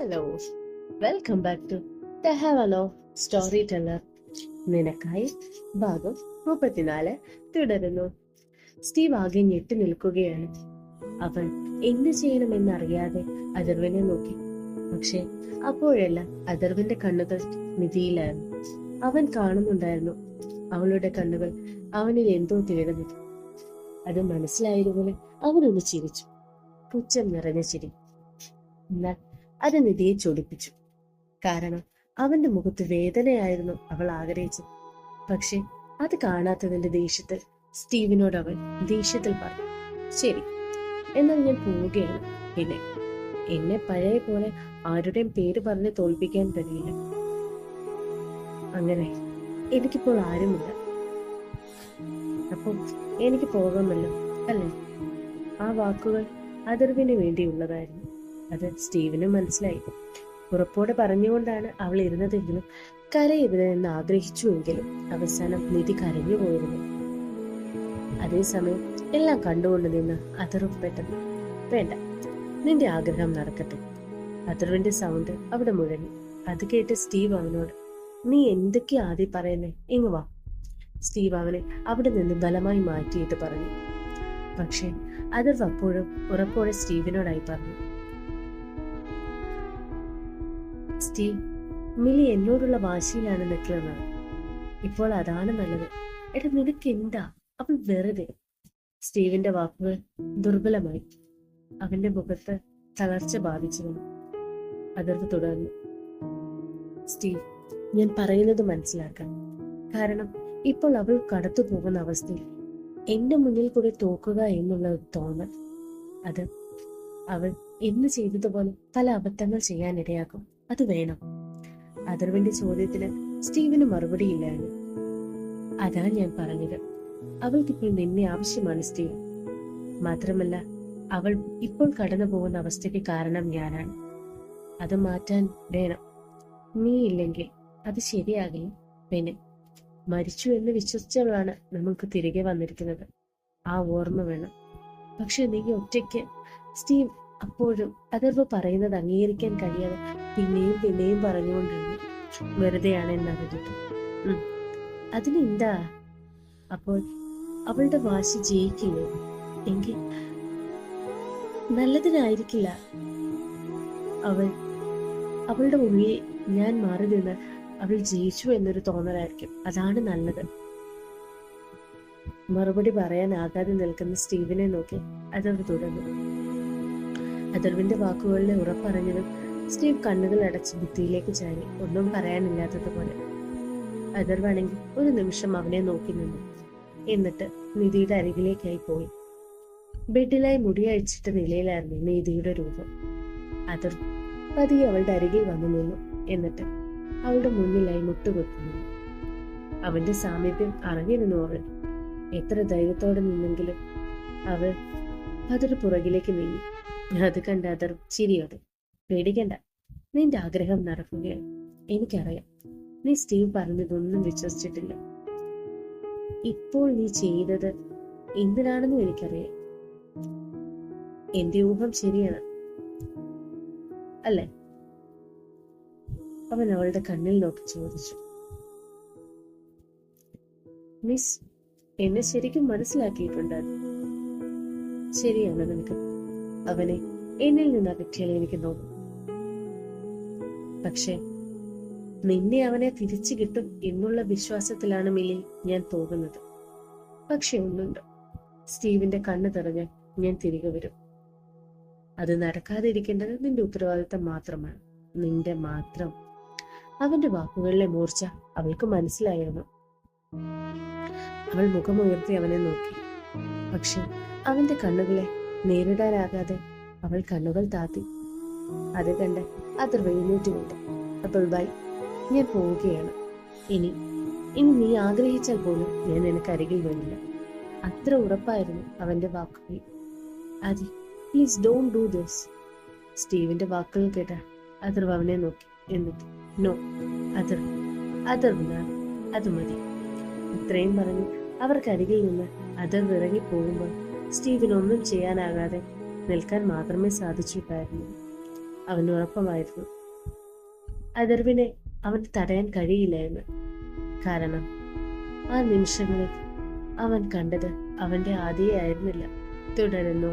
Hello welcome back to the story teller നിനക്കായി ഭാഗം മുപ്പത്തിനാല് തുടരുന്നു. സ്റ്റീവ് ആകെ ഞെട്ടി നിൽക്കുകയാണ്. അവൻ എന്ത് ചെയ്യണമെന്നറിയാതെ അതിർവിനെ നോക്കി. പക്ഷെ അപ്പോഴെല്ലാം അതിർവിന്റെ കണ്ണുകൾ നിധിയിലായിരുന്നു അവൻ കാണുന്നുണ്ടായിരുന്നു അവളുടെ കണ്ണുകൾ അവനിൽ എന്തോ തേടുന്നു അത് മനസ്സിലായതുപോലെ അവനൊന്ന് ചിരിച്ചു. പുച്ഛം നിറഞ്ഞ ചിരി. എന്നാൽ അത് നിധിയെ ചൊടിപ്പിച്ചു. കാരണം അവന്റെ മുഖത്ത് വേദനയായിരുന്നു അവൾ ആഗ്രഹിച്ചത്. പക്ഷെ അത് കാണാത്തതിന്റെ ദേഷ്യത്തിൽ സ്റ്റീവിനോട് അവൻ ദേഷ്യത്തിൽ പറഞ്ഞു ശരി എന്നാൽ ഞാൻ പോവുകയാണ്. പിന്നെ എന്നെ പഴയ പോലെ ആരുടെയും പേര് പറഞ്ഞ് തോൽപ്പിക്കാൻ കഴിയില്ല. അങ്ങനെ എനിക്കിപ്പോൾ ആരുമില്ല. അപ്പം എനിക്ക് പോകാമല്ലോ അല്ലേ? ആ വാക്കുകൾ അതിർവിന് വേണ്ടിയുള്ളതായിരുന്നു. അത് സ്റ്റീവിന് മനസ്സിലായി. ഉറപ്പോടെ പറഞ്ഞുകൊണ്ടാണ് അവൾ ഇരുന്നതെങ്കിലും കരയരുതെന്ന് ആഗ്രഹിച്ചുവെങ്കിലും അവസാനം നിധി കരഞ്ഞു പോയിരുന്നു. അതേസമയം എല്ലാം കണ്ടുകൊണ്ട് നിന്ന് അതിർവ് പെട്ടെന്ന് വേണ്ട നിന്റെ ആഗ്രഹം നടക്കട്ടെ. അതിർവിന്റെ സൗണ്ട് അവിടെ മുഴങ്ങി. അത് കേട്ട് സ്റ്റീവ് അവനോട് നീ എന്തൊക്കെയാ ആദ്യം പറയുന്നേ? ഇങ്ങ് വാ. സ്റ്റീവ് അവനെ അവിടെ നിന്ന് ബലമായി മാറ്റിയിട്ട് പറഞ്ഞു. പക്ഷേ അതിർവ് അപ്പോഴും ഉറപ്പോടെ സ്റ്റീവിനോടായി പറഞ്ഞു. സ്റ്റീവ് മിലി എന്നോടുള്ള വാശിയിലാണ് നിൽക്കുന്നത്. ഇപ്പോൾ അതാണ് നല്ലത്. എടാ നിനക്ക് എന്താ? അവൾ വെറുതെ. സ്റ്റീവിന്റെ വാക്കുകൾ ദുർബലമായി. അവന്റെ മുഖത്ത് തളർച്ച ബാധിച്ചു വന്നു അതിർത്ത് തുടർന്നു. സ്റ്റീവ് ഞാൻ പറയുന്നത് മനസ്സിലാക്കാം. കാരണം ഇപ്പോൾ അവൾ കടത്തു പോകുന്ന അവസ്ഥയിൽ എന്റെ മുന്നിൽ കൂടെ തോക്കുക എന്നുള്ള തോന്നൽ. അത് അവൾ എന്ന് ചെയ്തതുപോലെ പല അബദ്ധങ്ങൾ ചെയ്യാനിടയാക്കും. അത് വേണം. അതിർവിന്റെ ചോദ്യത്തിന് സ്റ്റീവിന് മറുപടിയില്ലായിരുന്നു അതാ ഞാൻ പറഞ്ഞത്. അവൾക്കിപ്പോൾ നിന്നെ ആവശ്യമാണ് സ്റ്റീവ്. മാത്രമല്ല അവൾ ഇപ്പോൾ കടന്നു പോകുന്ന അവസ്ഥയ്ക്ക് കാരണം ഞാനാണ്. അത് മാറ്റാൻ വേണം. നീ ഇല്ലെങ്കിൽ അത് ശരിയാകില്ല. പിന്നെ മരിച്ചു എന്ന് വിശ്വസിച്ചവളാണ് നമുക്ക് തിരികെ വന്നിരിക്കുന്നത്. ആ ഓർമ്മ വേണം. പക്ഷെ നീ ഒറ്റയ്ക്ക് സ്റ്റീവ് അപ്പോഴും അതർവ് പറയുന്നത് അംഗീകരിക്കാൻ കഴിയാതെ പിന്നെയും പിന്നെയും പറഞ്ഞുകൊണ്ടിരുന്നു. വെറുതെയാണ് എന്നറിഞ്ഞിട്ട്. അതിനെന്താ? അപ്പോൾ അവളുടെ വാശി ജയിക്കുന്നു എങ്കിൽ നല്ലതിനായിരിക്കില്ല. അവൾ അവളുടെ ഉള്ളിൽ ഞാൻ മാറി നിന്ന് അവൾ ജയിച്ചു എന്നൊരു തോന്നലായിരിക്കും. അതാണ് നല്ലത്. മറുപടി പറയാനാകാതെ നിൽക്കുന്ന സ്റ്റീവിനെ നോക്കി അതവർ തുടർന്നു. അതർവിന്റെ വാക്കുകളിലെ ഉറപ്പറിഞ്ഞതും സ്റ്റീവ് കണ്ണുകൾ അടച്ച് ഭിത്തിയിലേക്ക് ചാരി ഒന്നും പറയാനില്ലാത്തതുപോലെ അതിർവാണെങ്കിൽ ഒരു നിമിഷം അവനെ നോക്കി നിന്നു. എന്നിട്ട് നിധിയുടെ അരികിലേക്കായി പോയി. ബെഡിലായി മുടിയഴിച്ചിട്ട നിലയിലായിരുന്നു നിധിയുടെ രൂപം. അതിർ പതിയെ അവളുടെ അരികിൽ വന്നു നിന്നു. എന്നിട്ട് അവളുടെ മുന്നിലായി മുട്ടുകൊത്തുന്നു അവന്റെ സാമീപ്യം അറിഞ്ഞിരുന്നു അവൾ. എത്ര ധൈര്യത്തോടെ നിന്നെങ്കിലും അവൾ അതിർ പുറകിലേക്ക് നീങ്ങി. അത് കണ്ട അതർ ചിരിയോടെ പേടിക്കണ്ട. നിന്റെ ആഗ്രഹം നടക്കുകയാണ്. എനിക്കറിയാം. നീ സ്റ്റീവ് പറഞ്ഞതൊന്നും വിശ്വസിച്ചിട്ടില്ല. ഇപ്പോൾ നീ ചെയ്തത് എന്തിനാണെന്നും എനിക്കറിയാം. എന്റെ ഊഹം ശരിയാണ്. അല്ലേ? അവൻ അവളുടെ കണ്ണിൽ നോക്കി ചോദിച്ചു. മിസ് എന്നെ ശരിക്കും മനസ്സിലാക്കിയിട്ടുണ്ട് ശരിയാണ് നിനക്ക് അവനെ എന്നിൽ നിന്ന് അകറ്റിയാൽ എനിക്ക് തോന്നും. പക്ഷെ നിന്നെ അവനെ തിരിച്ചു കിട്ടും എന്നുള്ള വിശ്വാസത്തിലാണ് മിലി ഞാൻ പോകുന്നത്. പക്ഷെ ഒന്നുണ്ട്. സ്റ്റീവിന്റെ കണ്ണ് തെറഞ്ഞ് ഞാൻ തിരികെ വരും. അത് നടക്കാതിരിക്കേണ്ടത് നിന്റെ ഉത്തരവാദിത്തം മാത്രമാണ്. നിന്റെ മാത്രം. അവന്റെ വാക്കുകളിലെ മൂർച്ച അവൾക്ക് മനസ്സിലായിരുന്നു. അവൾ മുഖമുയർത്തി അവനെ നോക്കി. പക്ഷെ അവന്റെ കണ്ണുകളെ നേരിടാനാകാതെ അവൾ കണ്ണുകൾ താത്തി. അത് കണ്ട് അത്ര എഴുന്നേറ്റുകൊണ്ട് അപ്പോൾ ബൈ. ഞാൻ പോവുകയാണ്. ഇനി ഇനി നീ ആഗ്രഹിച്ചാൽ പോലും ഞാൻ നിനക്ക് അരികിൽ വരില്ല. അത്ര ഉറപ്പായിരുന്നു അവന്റെ വാക്കുകൾ. അതി പ്ലീസ് ഡോൺ ഡു ദിസ് സ്റ്റീവിന്റെ വാക്കുകൾ കേട്ട അതർവ് അവനെ നോക്കി. എന്നിട്ട് നോ അതർ അതർ അത് മതി. ഇത്രയും പറഞ്ഞ് അവർക്കരികിൽ നിന്ന് അതർവ് ഇറങ്ങി പോകുമ്പോൾ സ്റ്റീവിന് ഒന്നും ചെയ്യാനാകാതെ നിൽക്കാൻ മാത്രമേ സാധിച്ചിട്ടായിരുന്നു അവന് ഉറപ്പമായിരുന്നു. അതിർവിനെ അവന് തടയാൻ കഴിയില്ലായിരുന്നു. കാരണം ആ നിമിഷങ്ങളിൽ അവൻ കണ്ടത് അവന്റെ ആദിയായിരുന്നില്ല. തുടരുന്നു.